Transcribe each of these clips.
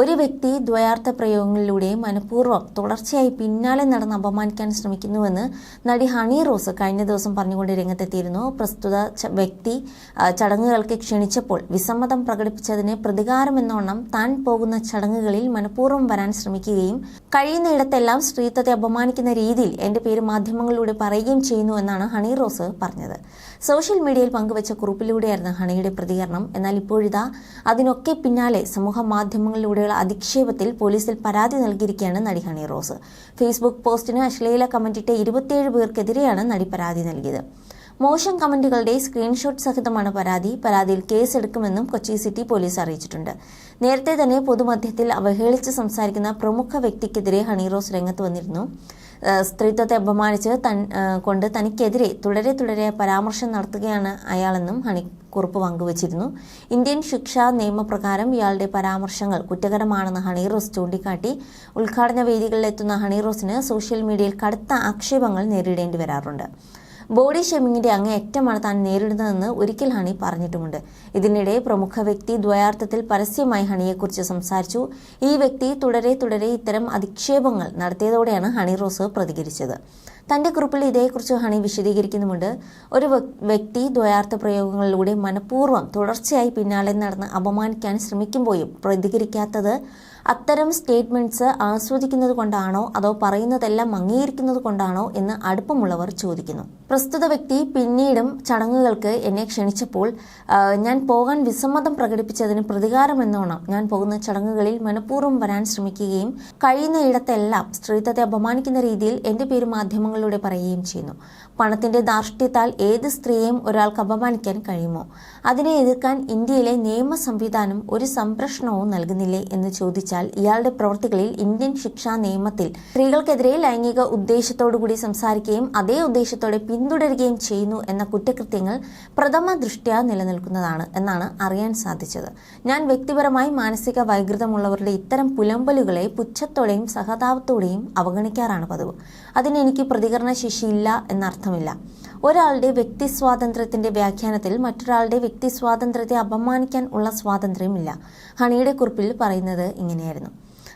ഒരു വ്യക്തി ദ്വയാർത്ഥ പ്രയോഗങ്ങളിലൂടെ മനഃപൂർവം തുടർച്ചയായി പിന്നാലെ നടന്ന് അപമാനിക്കാൻ ശ്രമിക്കുന്നുവെന്ന് നടി ഹണി റോസ് കഴിഞ്ഞ ദിവസം പറഞ്ഞുകൊണ്ട് രംഗത്തെത്തിയിരുന്നു. പ്രസ്തുത വ്യക്തി ചടങ്ങുകൾക്ക് ക്ഷണിച്ചപ്പോൾ വിസമ്മതം പ്രകടിപ്പിച്ചതിന് പ്രതികാരമെന്നോണം താൻ പോകുന്ന ചടങ്ങുകളിൽ മനഃപൂർവം വരാൻ ശ്രമിക്കുകയും കഴിയുന്നയിടത്തെല്ലാം സ്ത്രീത്വത്തെ അപമാനിക്കുന്ന രീതിയിൽ എന്റെ പേര് മാധ്യമങ്ങളിലൂടെ പറയുകയും ചെയ്യുന്നു എന്നാണ് ഹണി റോസ് പറഞ്ഞത്. സോഷ്യൽ മീഡിയയിൽ പങ്കുവച്ച കുറിപ്പിലൂടെയായിരുന്നു ഹണിയുടെ പ്രതികരണം. എന്നാൽ ഇപ്പോഴിതാ അതിനൊക്കെ പിന്നാലെ സമൂഹ മാധ്യമങ്ങളിലൂടെയുള്ള അധിക്ഷേപത്തിൽ പോലീസിൽ പരാതി നൽകിയിരിക്കുകയാണ് നടി ഹണി റോസ്. ഫേസ്ബുക്ക് പോസ്റ്റിന് അശ്ലീല കമന്റിട്ട ഇരുപത്തിയേഴ് പേർക്കെതിരെയാണ് നടി പരാതി നൽകിയത്. മോശം കമന്റുകളുടെ സ്ക്രീൻഷോട്ട് സഹിതമാണ് പരാതി. പരാതിയിൽ കേസെടുക്കുമെന്നും കൊച്ചി സിറ്റി പോലീസ് അറിയിച്ചിട്ടുണ്ട്. നേരത്തെ തന്നെ പൊതുമധ്യത്തിൽ അവഹേളിച്ച് സംസാരിക്കുന്ന പ്രമുഖ വ്യക്തിക്കെതിരെ ഹണി റോസ് രംഗത്ത് വന്നിരുന്നു. സ്ത്രീത്വത്തെ അപമാനിച്ച് തൻ കൊണ്ട് തനിക്കെതിരെ തുടരെ തുടരെ പരാമർശം നടത്തുകയാണ് അയാളെന്നും ഹണി കുറിപ്പ് പങ്കുവച്ചിരുന്നു. ഇന്ത്യൻ ശിക്ഷാ നിയമപ്രകാരം ഇയാളുടെ പരാമർശങ്ങൾ കുറ്റകരമാണെന്ന് ഹണി റോസ് ചൂണ്ടിക്കാട്ടി. ഉദ്ഘാടന വേദികളിലെത്തുന്ന ഹണി റോസിന് സോഷ്യൽ മീഡിയയിൽ കടുത്ത ആക്ഷേപങ്ങൾ നേരിടേണ്ടി വരാറുണ്ട്. ബോഡി ഷേമിങ്ങിന്റെ അങ്ങേയറ്റമാണ് താൻ നേരിടുന്നതെന്ന് ഒരിക്കൽ ഹണി പറഞ്ഞിട്ടുമുണ്ട്. ഇതിനിടെ പ്രമുഖ വ്യക്തി ദ്വയാർത്ഥത്തിൽ പരസ്യമായി ഹണിയെക്കുറിച്ച് സംസാരിച്ചു. ഈ വ്യക്തി തുടരെ തുടരെ ഇത്തരം അധിക്ഷേപങ്ങൾ നടത്തിയതോടെയാണ് ഹണി റോസ് പ്രതികരിച്ചത്. തന്റെ കുറിപ്പിൽ ഇതേക്കുറിച്ച് ഹണി വിശദീകരിക്കുന്നുമുണ്ട്. ഒരു വ്യക്തി ദ്വയാർത്ഥ പ്രയോഗങ്ങളിലൂടെ മനഃപൂർവം തുടർച്ചയായി പിന്നാലെ നടന്ന് അപമാനിക്കാൻ ശ്രമിക്കുമ്പോഴും പ്രതികരിക്കാത്തത് അത്തരം സ്റ്റേറ്റ്മെന്റ്സ് ആസ്വദിക്കുന്നത് കൊണ്ടാണോ അതോ പറയുന്നതെല്ലാം അംഗീകരിക്കുന്നത് കൊണ്ടാണോ എന്ന് അടുപ്പമുള്ളവർ ചോദിക്കുന്നു. പ്രസ്തുത വ്യക്തി പിന്നീടും ചടങ്ങുകൾക്ക് എന്നെ ക്ഷണിച്ചപ്പോൾ ഞാൻ പോകാൻ വിസമ്മതം പ്രകടിപ്പിച്ചതിന് പ്രതികാരമെന്നോണം. ഞാൻ പോകുന്ന ചടങ്ങുകളിൽ മനഃപൂർവം വരാൻ ശ്രമിക്കുകയും കഴിയുന്ന ഇടത്തെല്ലാം സ്ത്രീത്വത്തെ അപമാനിക്കുന്ന രീതിയിൽ എന്റെ പേര് മാധ്യമങ്ങളിലൂടെ പറയുകയും ചെയ്യുന്നു. പണത്തിന്റെ ധാർഷ്ട്യത്താൽ ഏത് സ്ത്രീയെയും ഒരാൾക്ക് അപമാനിക്കാൻ കഴിയുമോ? അതിനെ എതിർക്കാൻ ഇന്ത്യയിലെ നിയമ സംവിധാനം ഒരു സംരക്ഷണവും നൽകുന്നില്ലേ എന്ന് ചോദിച്ചാൽ ഇയാളുടെ പ്രവൃത്തികളിൽ ഇന്ത്യൻ ശിക്ഷാ നിയമത്തിൽ സ്ത്രീകൾക്കെതിരെ ലൈംഗിക ഉദ്ദേശത്തോടുകൂടി സംസാരിക്കുകയും അതേ ഉദ്ദേശത്തോടെ പിന്തുടരുകയും ചെയ്യുന്നു എന്ന കുറ്റകൃത്യങ്ങൾ പ്രഥമ ദൃഷ്ട്യാ നിലനിൽക്കുന്നതാണ് എന്നാണ് അറിയാൻ സാധിച്ചത്. ഞാൻ വ്യക്തിപരമായി മാനസിക വൈകൃതമുള്ളവരുടെ ഇത്തരം പുലമ്പലുകളെ പുച്ഛത്തോടെയും സഹതാപത്തോടെയും അവഗണിക്കാറാണ് പതിവ്. അതിനെനിക്ക് പ്രതികരണ ശേഷിയില്ല എന്നർത്ഥമില്ല. ഒരാളുടെ വ്യക്തി സ്വാതന്ത്ര്യത്തിന്റെ വ്യാഖ്യാനത്തിൽ മറ്റൊരാളുടെ വ്യക്തി സ്വാതന്ത്ര്യത്തെ അപമാനിക്കാൻ ഉള്ള സ്വാതന്ത്ര്യമില്ല. ഹണിയുടെ കുറിപ്പിൽ പറയുന്നത് ഇങ്ങനെയായിരുന്നു.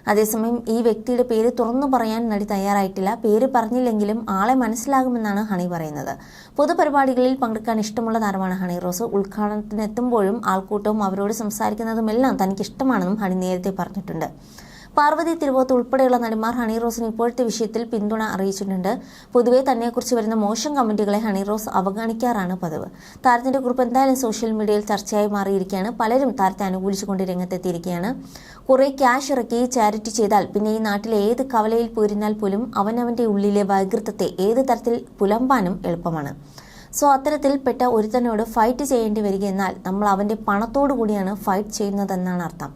അതേസമയം ഈ വ്യക്തിയുടെ പേര് തുറന്നു പറയാൻ നടി തയ്യാറായിട്ടില്ല. പേര് പറഞ്ഞില്ലെങ്കിലും ആളെ മനസ്സിലാകുമെന്നാണ് ഹണി പറയുന്നത്. പൊതുപരിപാടികളിൽ പങ്കെടുക്കാൻ ഇഷ്ടമുള്ള താരമാണ് ഹണി റോസ്. ഉദ്ഘാടനത്തിനെത്തുമ്പോഴും ആൾക്കൂട്ടവും അവരോട് സംസാരിക്കുന്നതുമെല്ലാം തനിക്ക് ഇഷ്ടമാണെന്നും ഹണി നേരത്തെ പറഞ്ഞിട്ടുണ്ട്. പാർവതി തിരുവോത്ത് ഉൾപ്പെടെയുള്ള നടിമാർ ഹണി റോസിന് ഇപ്പോഴത്തെ വിഷയത്തിൽ പിന്തുണ അറിയിച്ചിട്ടുണ്ട്. പൊതുവെ തന്നെക്കുറിച്ച് വരുന്ന മോശം കമന്റുകളെ ഹണി റോസ് അവഗണിക്കാറാണ് പതിവ്. താരത്തിന്റെ കുറിപ്പ് എന്തായാലും സോഷ്യൽ മീഡിയയിൽ ചർച്ചയായി മാറിയിരിക്കുകയാണ്. പലരും താരത്തെ അനുകൂലിച്ചുകൊണ്ട് രംഗത്തെത്തിയിരിക്കുകയാണ്. കുറെ ക്യാഷ് ഇറക്കി ചാരിറ്റി ചെയ്താൽ പിന്നെ ഈ നാട്ടിലെ ഏത് കവലയിൽ പോയിരുന്നാൽ പോലും അവനവന്റെ ഉള്ളിലെ വൈകൃതത്തെ ഏത് തരത്തിൽ പുലമ്പാനും എളുപ്പമാണ്. സോ അത്തരത്തിൽപ്പെട്ട ഒരുത്തനോട് ഫൈറ്റ് ചെയ്യേണ്ടി വരികയെന്നാൽ നമ്മൾ അവന്റെ പണത്തോടു കൂടിയാണ് ഫൈറ്റ് ചെയ്യുന്നതെന്നാണ് അർത്ഥം.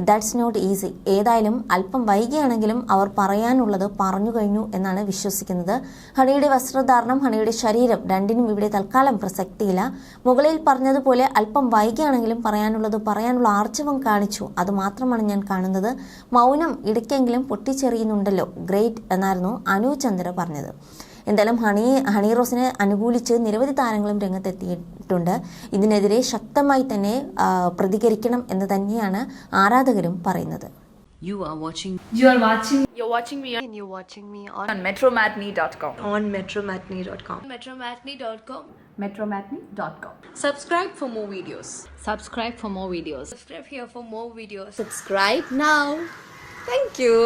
ദാറ്റ്സ് നോട്ട് ഈസി ഏതായാലും അല്പം വൈകിയാണെങ്കിലും അവർ പറയാനുള്ളത് പറഞ്ഞു കഴിഞ്ഞു എന്നാണ് വിശ്വസിക്കുന്നത്. ഹണിയുടെ വസ്ത്രധാരണം ഹണിയുടെ ശരീരം രണ്ടിനും ഇവിടെ തൽക്കാലം പ്രസക്തിയില്ല. മുകളിൽ പറഞ്ഞതുപോലെ അല്പം വൈകിയാണെങ്കിലും പറയാനുള്ളത് പറയാനുള്ള ആർജവം കാണിച്ചു. അത് മാത്രമാണ് ഞാൻ കാണുന്നത്. മൗനം ഇടയ്ക്കെങ്കിലും പൊട്ടിച്ചെറിയുന്നുണ്ടല്ലോ. ഗ്രേറ്റ് എന്നായിരുന്നു അനു ചന്ദ്ര പറഞ്ഞത്. എന്തായാലും ഹണി ഹണി റോസിനെ അനുകൂലിച്ച് നിരവധി താരങ്ങളും രംഗത്തെത്തിയിട്ടുണ്ട് ഇതിനെതിരെ ശക്തമായി തന്നെ പ്രതികരിക്കണം എന്ന് തന്നെയാണ് ആരാധകരും പറയുന്നത് You are watching You are watching You're watching me and you're watching me on, on metromatney.com. on metromatney.com. Metromatney.com. metromatney.com. Subscribe for more videos. subscribe for more videos. Subscribe here for more videos. Subscribe now. Thank you.